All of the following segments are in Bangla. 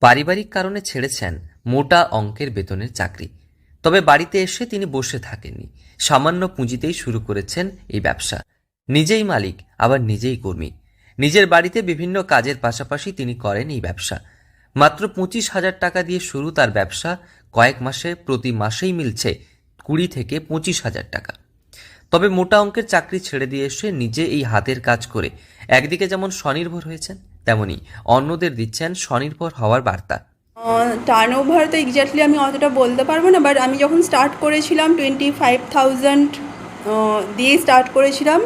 পারিবারিক কারণে ছেড়েছেন মোটা অঙ্কের বেতনের চাকরি। তবে বাড়িতে এসে তিনি বসে থাকেননি। সামান্য পুঁজিতেই শুরু করেছেন এই ব্যবসা। নিজেই মালিক, আবার নিজেই কর্মী। নিজের বাড়িতে বিভিন্ন কাজের পাশাপাশি তিনি করেন এই ব্যবসা। মাত্র পঁচিশ হাজার টাকা দিয়ে শুরু তার ব্যবসা, কয়েক মাসে প্রতি মাসেই মিলছে কুড়ি থেকে পঁচিশ হাজার টাকা। তবে মোটা অঙ্কের চাকরি ছেড়ে দিয়ে এসে নিজে এই হাতের কাজ করে একদিকে যেমন স্বনির্ভর হয়েছেন তেমনি অন্যদের দিচ্ছেন স্বনির্ভর হওয়ার বার্তা। টার্ন ওভার তো এক্স্যাক্টলি আমি অতটা বলতে পারব না বাট আমি যখন স্টার্ট করেছিলাম টোয়েন্টি ফাইভ থাউজেন্ড দিয়ে স্টার্ট করেছিলাম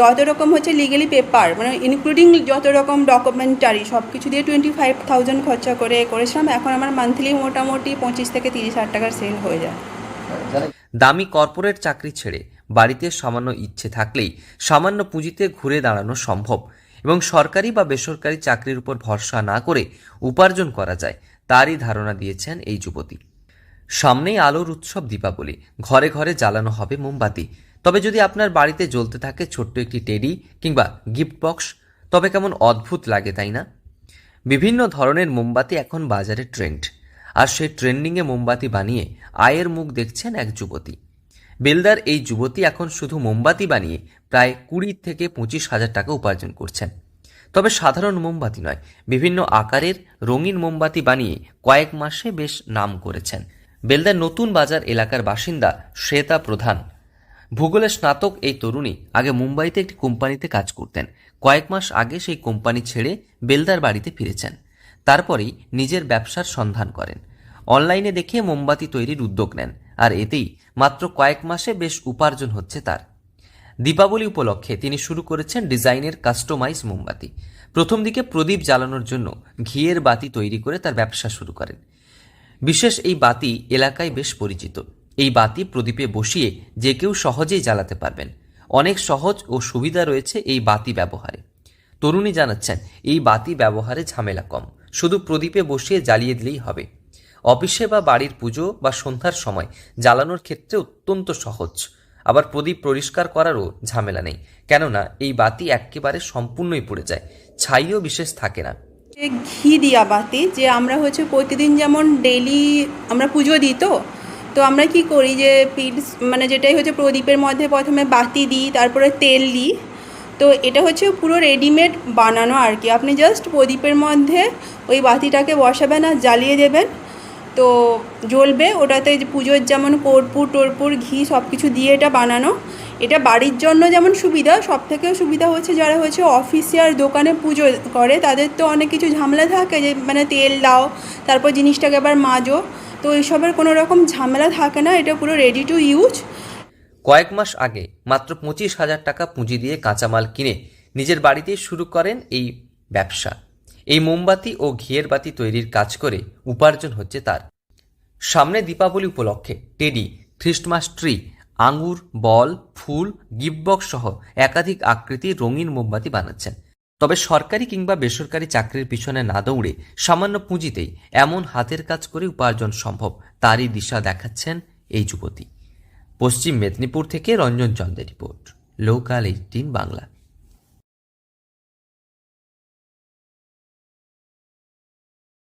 যত রকম হচ্ছে লিগেলি পেপার মানে ইনক্লুডিং যত রকম ডকুমেন্টারি সব কিছু দিয়ে টোয়েন্টি ফাইভ থাউজেন্ড খরচা করে করেছিলাম এখন আমার মান্থলি মোটামুটি পঁচিশ থেকে তিরিশ হাজার টাকার সেল হয়ে যায়। দামি কর্পোরেট চাকরি ছেড়ে বাড়িতে সামান্য ইচ্ছে থাকলেই সামান্য পুঁজিতে ঘুরে দাঁড়ানো সম্ভব। এবং সরকারি বা বেসরকারি চাকরির উপর ভরসা না করে উপার্জন করা যায়, তারই ধারণা দিয়েছেন এই যুবতী। সামনেই আলোর উৎসব দীপাবলি, ঘরে ঘরে জ্বালানো হবে মোমবাতি। তবে যদি আপনার বাড়িতে জ্বলতে থাকে ছোট্ট একটি টেডি কিংবা গিফট বক্স, তবে কেমন অদ্ভুত লাগে, তাই না? বিভিন্ন ধরনের মোমবাতি এখন বাজারে ট্রেন্ড। আর সেই ট্রেন্ডিংয়ে মোমবাতি বানিয়ে আয়ের মুখ দেখছেন এক যুবতী। বেলদার এই যুবতী এখন শুধু মোমবাতি বানিয়ে প্রায় কুড়ি থেকে পঁচিশ হাজার টাকা উপার্জন করছেন। তবে সাধারণ মোমবাতি নয়, বিভিন্ন আকারের রঙিন মোমবাতি বানিয়ে কয়েক মাসে বেশ নাম করেছেন। বেলদার নতুন বাজার এলাকার বাসিন্দা শ্বেতা প্রধান। ভূগোলে স্নাতক এই তরুণী আগে মুম্বাইতে একটি কোম্পানিতে কাজ করতেন। কয়েক মাস আগে সেই কোম্পানি ছেড়ে বেলদার বাড়িতে ফিরেছেন। তারপরেই নিজের ব্যবসার সন্ধান করেন। অনলাইনে দেখে মোমবাতি তৈরির উদ্যোগ নেন। আর এতেই মাত্র কয়েক মাসে বেশ উপার্জন হচ্ছে তার। দীপাবলি উপলক্ষে তিনি শুরু করেছেন ডিজাইনের কাস্টমাইজ মোমবাতি। প্রথম দিকে প্রদীপ জ্বালানোর জন্য ঘিয়ের বাতি তৈরি করে তার ব্যবসা শুরু করেন। বিশেষ এই বাতি এলাকায় বেশ পরিচিত। এই বাতি প্রদীপে বসিয়ে যে কেউ সহজেই জ্বালাতে পারবেন। অনেক সহজ ও সুবিধা রয়েছে এই বাতি ব্যবহারে। তরুণী জানাচ্ছেন, এই বাতি ব্যবহারে ঝামেলা কম। শুধু প্রদীপে বসিয়ে জ্বালিয়ে দিলেই হবে। অফিসে বা বাড়ির পুজো বা সন্ধ্যার সময় জ্বালানোর ক্ষেত্রে অত্যন্ত সহজ। আবার প্রদীপ পরিষ্কার করারও ঝামেলা নেই। কেননা, এই বাতি একেবারে সম্পূর্ণই পড়ে যায়। ছাইও বিশেষ থাকে না। ঘি দিয়া বাতি, যে আমরা হচ্ছে প্রতিদিন যেমন ডেলি আমরা পুজো দিই তো তো আমরা কি করি যে পিডস মানে যেটাই হচ্ছে প্রদীপের মধ্যে প্রথমে বাতি দিই, তারপরে তেল দিই। তো এটা হচ্ছে পুরো রেডিমেড বানানো আর কি। আপনি জাস্ট প্রদীপের মধ্যে ওই বাতিটাকে বসাবেন আর জ্বালিয়ে দেবেন। তো জ্বলবে, ওটাতে পুজোর যেমন কর্পূর, টর্পুর, ঘি সব কিছু দিয়ে এটা বানানো। এটা বাড়ির জন্য যেমন সুবিধা সব থেকে সুবিধা হচ্ছে যারা হচ্ছে অফিসে আর দোকানে পুজো করে, তাদের তো অনেক কিছু ঝামেলা থাকে যে মানে তেল দাও, তারপর জিনিসটাকে আবার মাজো। তো এইসবের কোনো রকম ঝামেলা থাকে না, এটা পুরো রেডি টু ইউজ কয়েক মাস আগে মাত্র পঁচিশ হাজার টাকা পুঁজি দিয়ে কাঁচামাল কিনে নিজের বাড়িতেই শুরু করেন এই ব্যবসা। এই মোমবাতি ও ঘিয়ের বাতি তৈরির কাজ করে উপার্জন হচ্ছে তার। সামনে দীপাবলি উপলক্ষে টেডি খ্রিস্টমাস ট্রি আঙুর বল, ফুল গিফট বক্স সহ একাধিক আকৃতির রঙিন মোমবাতি বানাচ্ছেন। তবে সরকারি কিংবা বেসরকারি চাকরির পিছনে না দৌড়ে সামান্য পুঁজিতেই এমন হাতের কাজ করে উপার্জন সম্ভব তারই দিশা দেখাচ্ছেন এই যুবতী। পশ্চিম মেদিনীপুর থেকে রঞ্জন চন্দ্রের রিপোর্ট, লোকাল এইটিন বাংলা।